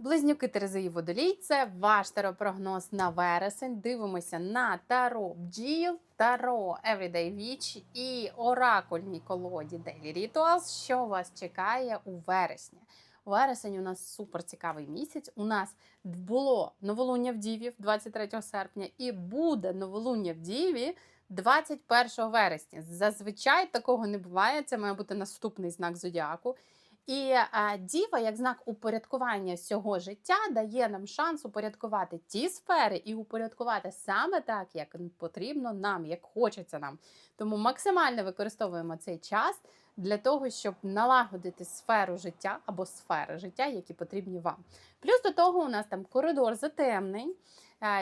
Близнюки Терези Водолій це ваш таропрогноз на вересень. Дивимося на таро бджіл, таро Everyday Witch і оракульній колоді Daily Rituals, що вас чекає у вересні. Вересень у нас супер цікавий місяць. У нас було новолуння в Діві 23 серпня і буде новолуння в Діві 21 вересня. Зазвичай такого не буває. Це має бути наступний знак зодіаку. І а, діва, як знак упорядкування всього життя, дає нам шанс упорядкувати ті сфери і упорядкувати саме так, як потрібно нам, як хочеться нам. Тому максимально використовуємо цей час для того, щоб налагодити сферу життя або сфери життя, які потрібні вам. Плюс до того, у нас там коридор затемнень, е,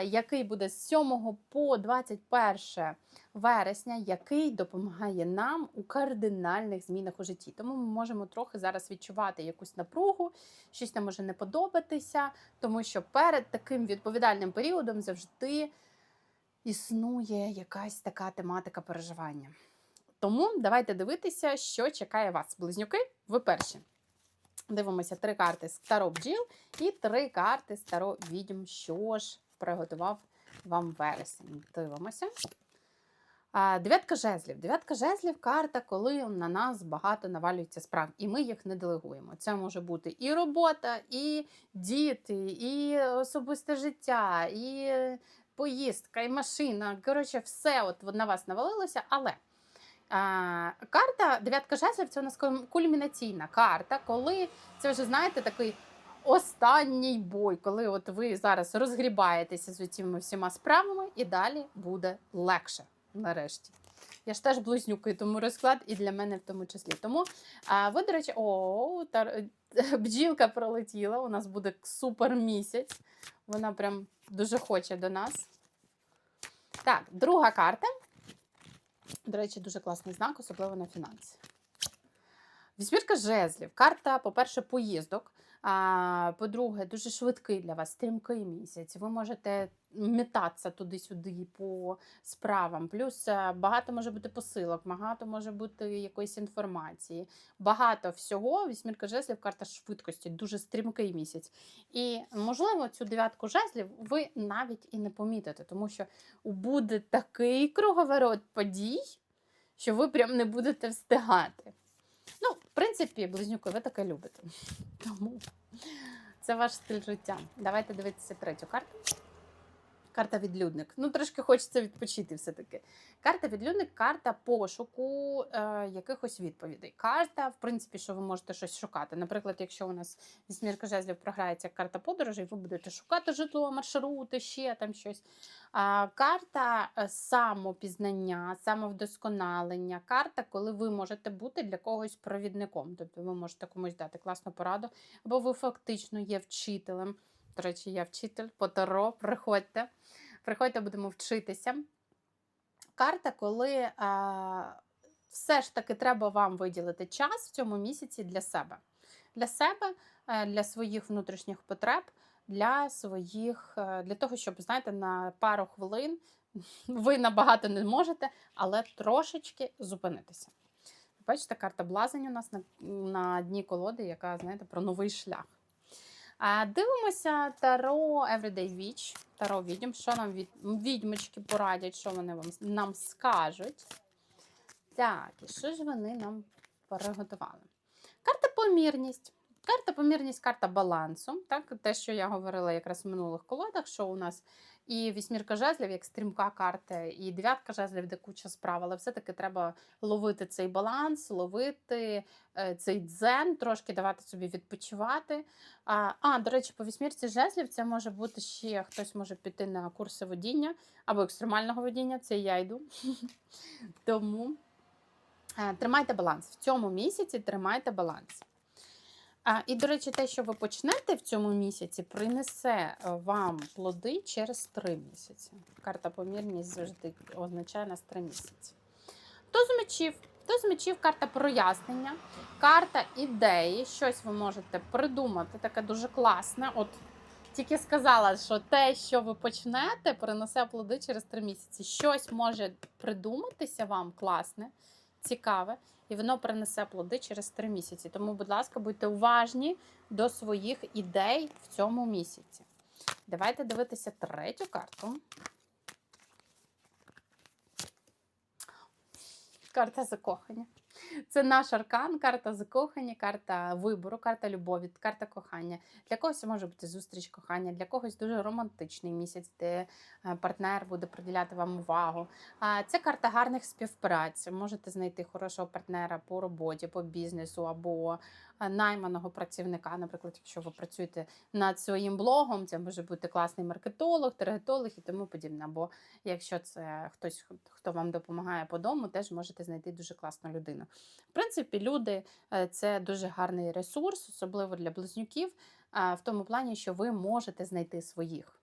який буде з 7 по 21 вересня, який допомагає нам у кардинальних змінах у житті. Тому ми можемо трохи зараз відчувати якусь напругу, щось нам може не подобатися, тому що перед таким відповідальним періодом завжди існує якась така тематика переживання. Тому давайте дивитися, що чекає вас. Близнюки, ви перші. Дивимося три карти з Таро бджіл і три карти з Таро що ж приготував вам вересень. Дивимося. Дев'ятка жезлів. Дев'ятка жезлів карта, коли на нас багато навалюється справ, і ми їх не делегуємо. Це може бути і робота, і діти, і особисте життя, і поїздка, і машина. Коротше, все от на вас навалилося, але. А, карта дев'ятка жезлів це у нас кульмінаційна карта, коли це вже знаєте такий останній бой, коли от ви зараз розгрібаєтеся з цими всіма справами, і далі буде легше. Нарешті. Я ж теж близнюки, тому розклад і для мене в тому числі. Тому а, ви, до речі, о, тар... бджілка пролетіла. У нас буде супер місяць. Вона прям дуже хоче до нас. Так, друга карта. До речі, дуже класний знак, особливо на фінанси. Вісьмірка жезлів. Карта, по-перше, поїздок. А, по-друге, дуже швидкий для вас, стрімкий місяць. Ви можете метатися туди-сюди по справам. Плюс е, багато може бути посилок, багато може бути якоїсь інформації. Багато всього. Вісьмірка жезлів, карта швидкості, дуже стрімкий місяць. І, можливо, цю дев'ятку жезлів ви навіть і не помітите, тому що буде такий круговорот подій, що ви прям не будете встигати. Ну, в принципі, близнюки, ви таке любите. Тому це ваш стиль життя. Давайте дивитися третю карту. Карта відлюдник. Ну, трошки хочеться відпочити все-таки. Карта відлюдник, карта пошуку е, якихось відповідей. Карта, в принципі, що ви можете щось шукати. Наприклад, якщо у нас вісьмірка жезлів програється карта подорожей, ви будете шукати житло, маршрути, ще там щось. А, карта е, самопізнання, самовдосконалення, карта, коли ви можете бути для когось провідником. Тобто ви можете комусь дати класну пораду, або ви фактично є вчителем. До речі, я вчитель по таро, приходьте. Приходьте, будемо вчитися. Карта, коли а, все ж таки треба вам виділити час в цьому місяці для себе. Для себе, е, для своїх внутрішніх потреб, для своїх, е, для того, щоб, знаєте, на пару хвилин ви набагато не можете, але трошечки зупинитися. Бачите, карта блазень у нас на, на дні колоди, яка, знаєте, про новий шлях. Дивимося Таро Everyday Witch. Таро відьм, що нам від... відьмочки порадять, що вони вам нам скажуть. Так, і що ж вони нам приготували? Карта помірність. Карта помірність, карта балансу. Так, те, що я говорила якраз в минулих колодах, що у нас і вісьмірка жезлів, як стрімка карта, і дев'ятка жезлів, де куча справ, але все-таки треба ловити цей баланс, ловити е, цей дзен, трошки давати собі відпочивати. А, а, до речі, по вісьмірці жезлів це може бути ще хтось може піти на курси водіння або екстремального водіння, це я йду. Тому е, тримайте баланс. В цьому місяці тримайте баланс. А, і, до речі, те, що ви почнете в цьому місяці, принесе е, вам плоди через три місяці. Карта помірність завжди означає нас три місяці. То з мечів. То з мечів карта прояснення, карта ідеї. Щось ви можете придумати, таке дуже класне. От тільки сказала, що те, що ви почнете, принесе плоди через три місяці. Щось може придуматися вам класне, цікаве. І воно принесе плоди через три місяці. Тому, будь ласка, будьте уважні до своїх ідей в цьому місяці. Давайте дивитися третю карту. Карта закохання. Це наш аркан, карта закохання, карта вибору, карта любові, карта кохання. Для когось може бути зустріч кохання, для когось дуже романтичний місяць, де е, партнер буде приділяти вам увагу. Це карта гарних співпраць. Можете знайти хорошого партнера по роботі, по бізнесу або найманого працівника. Наприклад, якщо ви працюєте над своїм блогом, це може бути класний маркетолог, таргетолог і тому подібне. Або якщо це хтось, хто вам допомагає по дому, теж можете знайти дуже класну людину. В принципі, люди е, це дуже гарний ресурс, особливо для близнюків, в тому плані, що ви можете знайти своїх.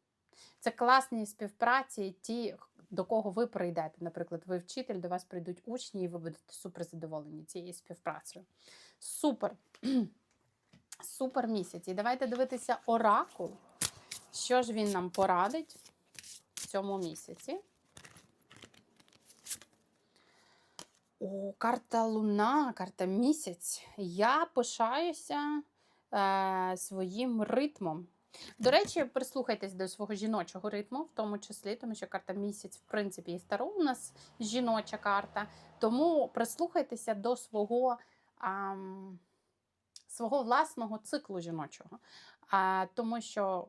Це класні співпраці, ті, до кого ви прийдете. Наприклад, ви вчитель, до вас прийдуть учні, і ви будете супер задоволені цією співпрацею. Супер. Супер місяць. І давайте дивитися оракул. Що ж він нам порадить в цьому місяці? О, карта Луна, карта місяць. Я пишаюся е, своїм ритмом. До речі, прислухайтесь до свого жіночого ритму, в тому числі, тому що карта місяць, в принципі, і Таро у нас жіноча карта. Тому прислухайтеся до свого, а, свого власного циклу жіночого. А, тому що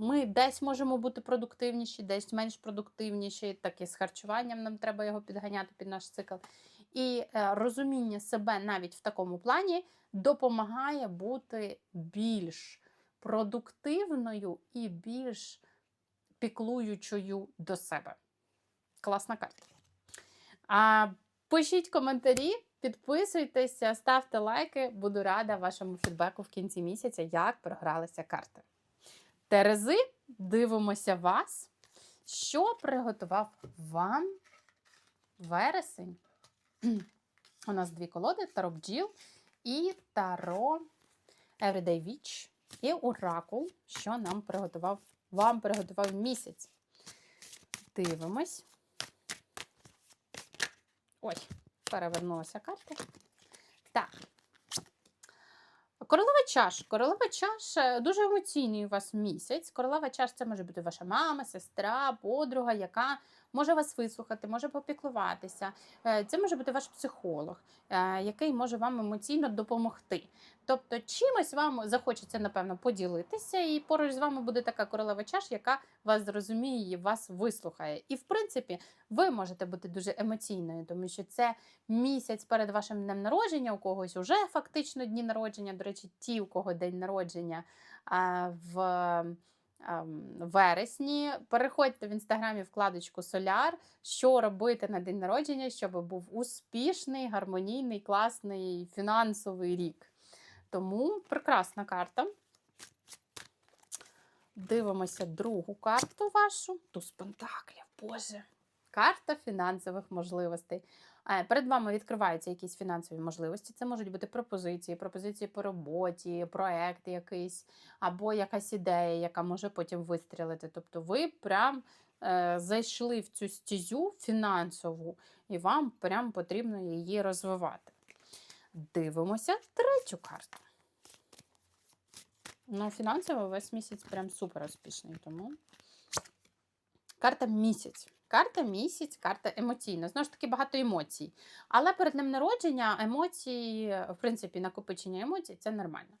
ми десь можемо бути продуктивніші, десь менш продуктивніші, так і з харчуванням нам треба його підганяти під наш цикл. І е, розуміння себе навіть в такому плані допомагає бути більш продуктивною і більш піклуючою до себе. Класна карта. А, Пишіть коментарі, підписуйтеся, ставте лайки. Буду рада вашому фідбеку в кінці місяця, як програлися карти. Терези, дивимося вас. Що приготував вам вересень? У нас дві колоди: Таро бджіл і Таро Everyday Witch. І Оракул, що нам приготував, вам приготував місяць. Дивимось. Ой, перевернулася карта. Так. Королева чаш. Королева чаш е, дуже емоційний у вас місяць. Королева чаш це може бути ваша мама, сестра, подруга, яка може вас вислухати, може попіклуватися. Е, Це може бути ваш психолог, е, який може вам емоційно допомогти. Тобто, чимось вам захочеться, напевно, поділитися, і поруч з вами буде така королева чаш, яка вас зрозуміє і вас вислухає. І, в принципі, ви можете бути дуже емоційною, тому що це місяць перед вашим днем народження, у когось вже фактично дні народження. До речі, ті, у кого день народження в вересні. Переходьте в інстаграмі вкладочку Соляр, що робити на день народження, щоб був успішний, гармонійний, класний фінансовий рік. Тому прекрасна карта. Дивимося другу карту вашу. Туз Пентаклів, Боже. Карта фінансових можливостей. Перед вами відкриваються якісь фінансові можливості. Це можуть бути пропозиції, пропозиції по роботі, проект якийсь, або якась ідея, яка може потім вистрілити. Тобто ви прям е, зайшли в цю стізю фінансову, і вам прям потрібно її розвивати. Дивимося третю карту. Ну, фінансово весь місяць прям супер успішний. Тому карта місяць. Карта місяць, карта емоційна. Знову ж таки, багато емоцій. Але перед днем народження емоції, в принципі, накопичення емоцій це нормально.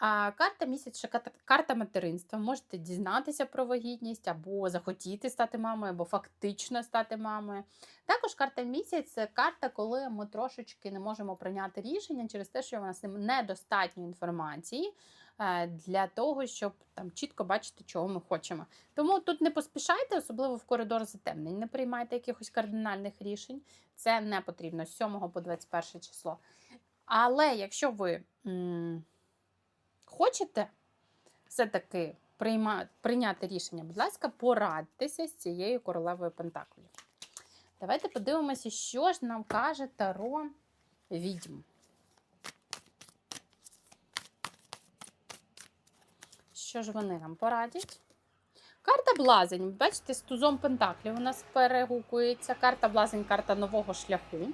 А карта місяць карта материнства. Можете дізнатися про вагітність, або захотіти стати мамою, або фактично стати мамою. Також карта місяць це карта, коли ми трошечки не можемо прийняти рішення через те, що у нас недостатньо інформації для того, щоб там чітко бачити, чого ми хочемо. Тому тут не поспішайте, особливо в коридор затемнень. Не приймайте якихось кардинальних рішень. Це не потрібно з 7 по 21 число. Але якщо ви м, хочете все-таки прийняти рішення, будь ласка, порадьтеся з цією королевою Пентаклів. Давайте подивимося, що ж нам каже Таро відьм. Що ж вони нам порадять? Карта блазень. Бачите, з тузом Пентаклів у нас перегукується. Карта блазень, карта нового шляху.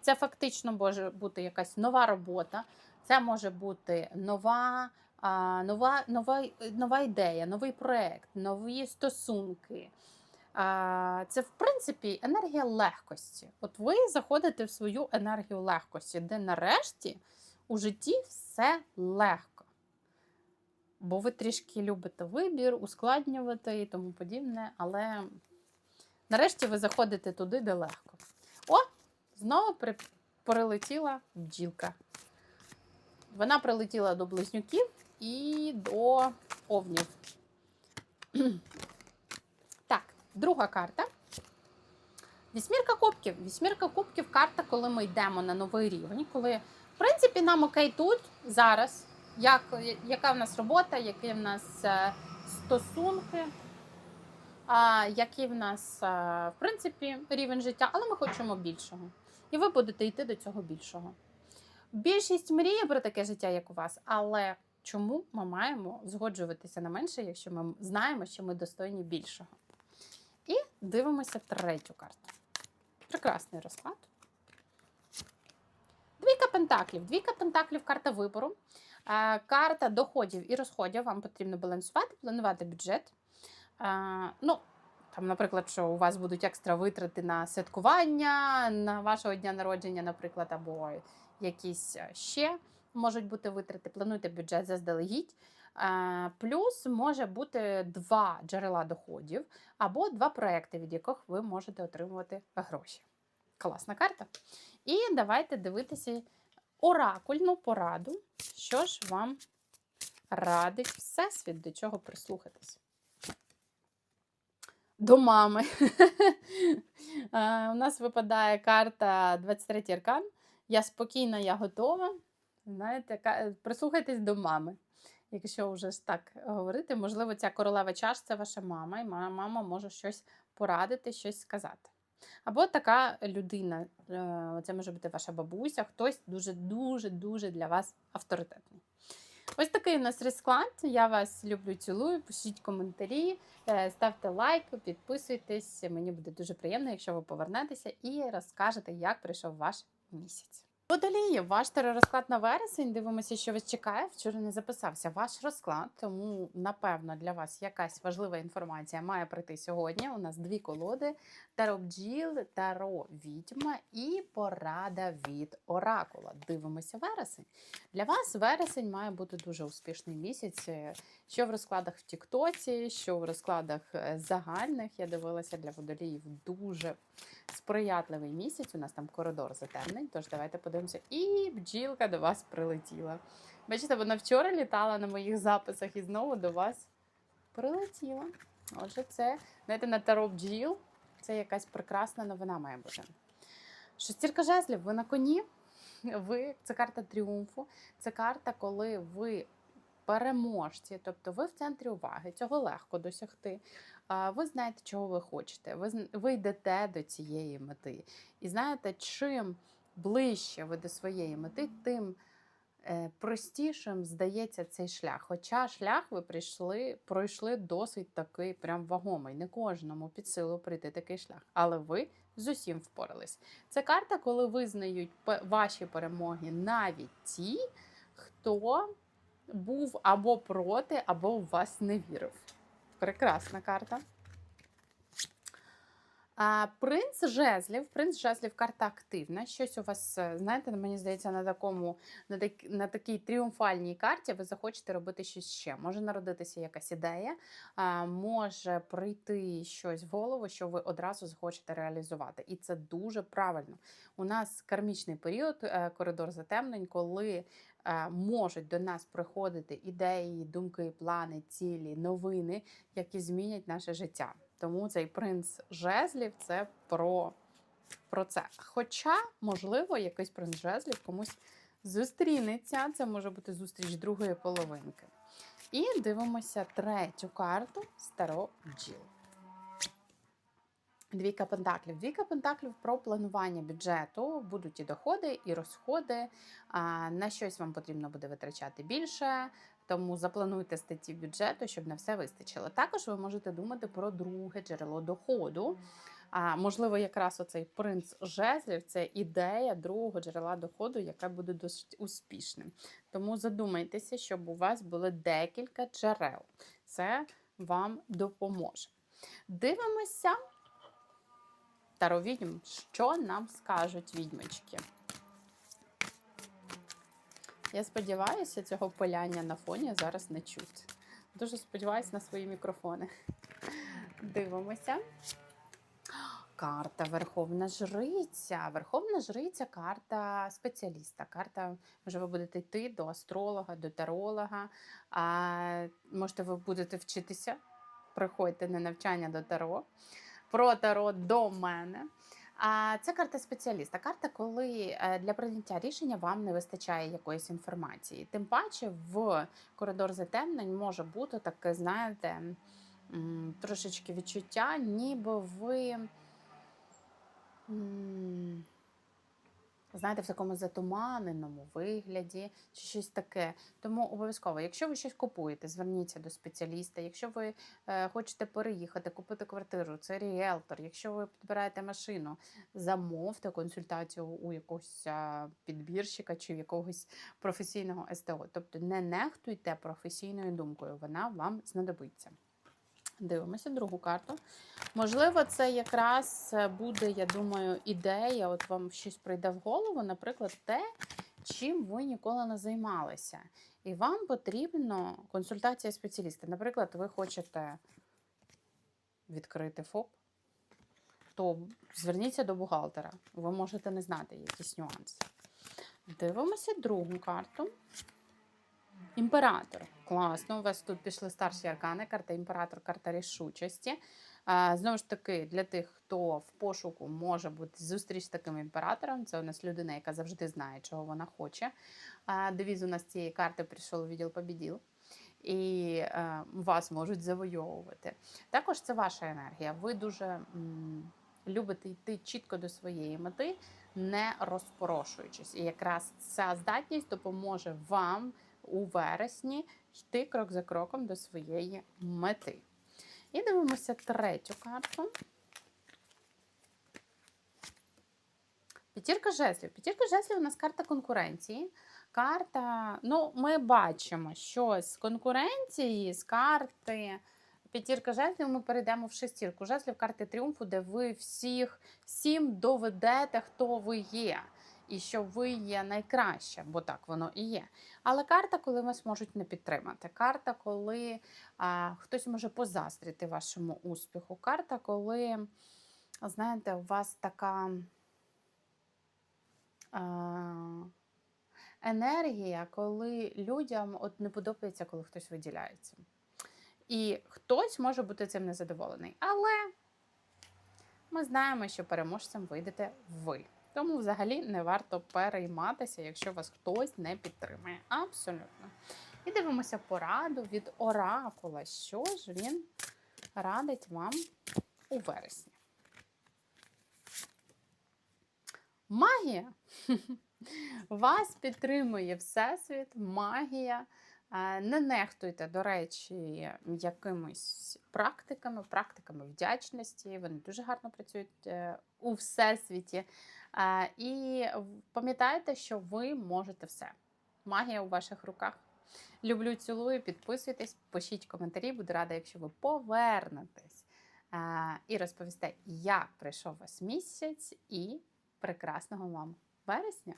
Це фактично може бути якась нова робота, це може бути нова, а, нова, нова, нова ідея, новий проект, нові стосунки. А, Це, в принципі, енергія легкості. От ви заходите в свою енергію легкості, де нарешті у житті все легко. Бо ви трішки любите вибір, ускладнювати і тому подібне, але нарешті ви заходите туди, де легко. О, знову при... прилетіла бджілка. Вона прилетіла до близнюків і до овнів. Так, друга карта. Вісьмірка кубків. Вісьмірка кубків карта, коли ми йдемо на новий рівень, коли, в принципі, нам окей тут, зараз, як, яка в нас робота, які в нас е, стосунки, який в нас, е, в принципі, рівень життя, але ми хочемо більшого. І ви будете йти до цього більшого. Більшість мріє про таке життя, як у вас, але чому ми маємо згоджуватися на менше, якщо ми знаємо, що ми достойні більшого? І дивимося третю карту. Прекрасний розклад. Двійка пентаклів. Двійка пентаклів карта вибору. Карта доходів і розходів. Вам потрібно балансувати, планувати бюджет. Ну, там, наприклад, що у вас будуть екстра витрати на святкування, на вашого дня народження, наприклад, або якісь е, ще можуть бути витрати. Плануйте бюджет заздалегідь. Плюс може бути два джерела доходів або два проекти, від яких ви можете отримувати гроші. Класна карта. І давайте дивитися оракульну пораду, що ж вам радить Всесвіт, до чого прислухатись. До мами. Е, У нас випадає карта 23 аркан. Я спокійна, я готова. Знаєте, прислухайтесь до мами. Якщо вже так говорити, можливо, ця королева чаш це ваша мама, і мама може щось порадити, щось сказати. Або така людина, е, це може бути ваша бабуся, хтось дуже-дуже дуже для вас авторитетний. Ось такий у нас розклад. Я вас люблю, цілую. Пишіть коментарі, е, ставте лайк, підписуйтесь. Мені буде дуже приємно, якщо ви повернетеся і розкажете, як прийшов ваш місяць. Водолії, ваш теророзклад на вересень. Дивимося, що вас чекає. Вчора не записався ваш розклад, тому напевно для вас якась важлива інформація має прийти сьогодні. У нас дві колоди: Таро бджіл, Таро відьма і порада від оракула. Дивимося вересень. Для вас вересень має бути дуже успішний місяць. е, Що в розкладах в Тіктоці, що в розкладах е, загальних. Я дивилася для водоліїв дуже сприятливий місяць. У нас там коридор затемнень. Тож давайте подивимося. І бджілка до вас прилетіла. Бачите, вона вчора літала на моїх записах і знову до вас прилетіла. Отже, це, знаєте, на таро бджіл. Це якась прекрасна новина має бути. Шестірка жезлів, ви на коні. Ви, це карта тріумфу. Це карта, коли ви переможці, тобто ви в центрі уваги, цього легко досягти. Ви знаєте, чого ви хочете. Ви, ви йдете до цієї мети. І знаєте, чим ближче ви до своєї мети, тим е, простішим здається цей шлях. Хоча шлях ви прийшли, пройшли досить такий прям вагомий. Не кожному під силу пройти такий шлях, але ви з усім впорались. Це карта, коли визнають ваші перемоги навіть ті, хто був або проти, або в вас не вірив. Прекрасна карта. А, принц жезлів. Принц жезлів карта активна. Щось у вас, е, знаєте, мені здається, на такому, на, так, на такій тріумфальній карті ви захочете робити щось ще. Може народитися якась ідея, може прийти щось в голову, що ви одразу захочете реалізувати. І це дуже правильно. У нас кармічний період, е, коридор затемнень, коли е, можуть до нас приходити ідеї, думки, плани, цілі, новини, які змінять наше життя. Тому цей принц жезлів це про, про це. Хоча, можливо, якийсь принц жезлів комусь зустрінеться. Це може бути зустріч другої половинки. І дивимося третю карту Старо бджіл. Двійка пентаклів. Двійка пентаклів про планування бюджету. Будуть і доходи, і розходи. На щось вам потрібно буде витрачати більше, тому заплануйте статті бюджету, щоб на все вистачило. Також ви можете думати про друге джерело доходу. А можливо, якраз оцей принц жезлів це ідея другого джерела доходу, яке буде досить успішним. Тому задумайтеся, щоб у вас було декілька джерел. Це вам допоможе. Дивимося. Таро відьм, що нам скажуть відьмочки. Я сподіваюся, цього пиляння на фоні зараз не чути. Дуже сподіваюся на свої мікрофони. Дивимося. Карта Верховна Жриця. Верховна Жриця карта спеціаліста. Карта, може, ви будете йти до астролога, до таролога. А, можете, ви будете вчитися, приходьте на навчання до таро. Про таро до мене. Це карта спеціаліста. Карта, коли е, для прийняття рішення вам не вистачає якоїсь інформації. Тим паче в коридор затемнень може бути таке, знаєте, трошечки відчуття, ніби ви. Знаєте, в такому затуманеному вигляді чи щось таке. Тому обов'язково, якщо ви щось купуєте, зверніться до спеціаліста. Якщо ви е, хочете переїхати, купити квартиру, це ріелтор. Якщо ви підбираєте машину, замовте консультацію у якогось підбірщика чи якогось професійного СТО. Тобто не нехтуйте професійною думкою, вона вам знадобиться. Дивимося другу карту. Можливо, це якраз е, буде, я думаю, ідея. От вам щось прийде в голову, наприклад, те, чим ви ніколи не займалися. І вам потрібна консультація спеціаліста. Наприклад, ви хочете відкрити ФОП, то зверніться до бухгалтера. Ви можете не знати якісь нюанси. Дивимося другу карту. Імператор. Класно. У вас тут пішли старші аркани, карта імператор, карта рішучості. Знову ж таки, для тих, хто в пошуку може бути зустріч з таким імператором, це у нас людина, яка завжди знає, чого вона хоче. Девіз у нас цієї карти прийшов відділ побіділ. І е, вас можуть завойовувати. Також це ваша енергія. Ви дуже м, любите йти чітко до своєї мети, не розпорошуючись. І якраз ця здатність допоможе вам у вересні йти крок за кроком до своєї мети. І дивимося третю карту. П'ятірка жезлів. П'ятірка жезлів у нас карта конкуренції. Карта, ну, ми бачимо, що з конкуренції, з карти п'ятірка жезлів ми перейдемо в шестірку жезлів, карти тріумфу, де ви всіх всім доведете, хто ви є. І що ви є найкраще, бо так воно і є. Але карта, коли вас можуть не підтримати. Карта, коли а, хтось може позаздрити вашому успіху. Карта, коли, знаєте, у вас така а, енергія, коли людям от не подобається, коли хтось виділяється. І хтось може бути цим незадоволений. Але ми знаємо, що переможцем вийдете ви. Тому взагалі не варто перейматися, якщо вас хтось не підтримує. Абсолютно. І дивимося пораду від Оракула. Що ж він радить вам у вересні? Магія. Вас підтримує Всесвіт, магія. Е, Не нехтуйте, до речі, якимись практиками, практиками вдячності. Вони дуже гарно працюють е, у всесвіті. І пам'ятайте, що ви можете все. Магія у ваших руках. Люблю, цілую, підписуйтесь, пишіть коментарі. Буду рада, якщо ви повернетесь і розповісте, як пройшов вас місяць, і прекрасного вам вересня!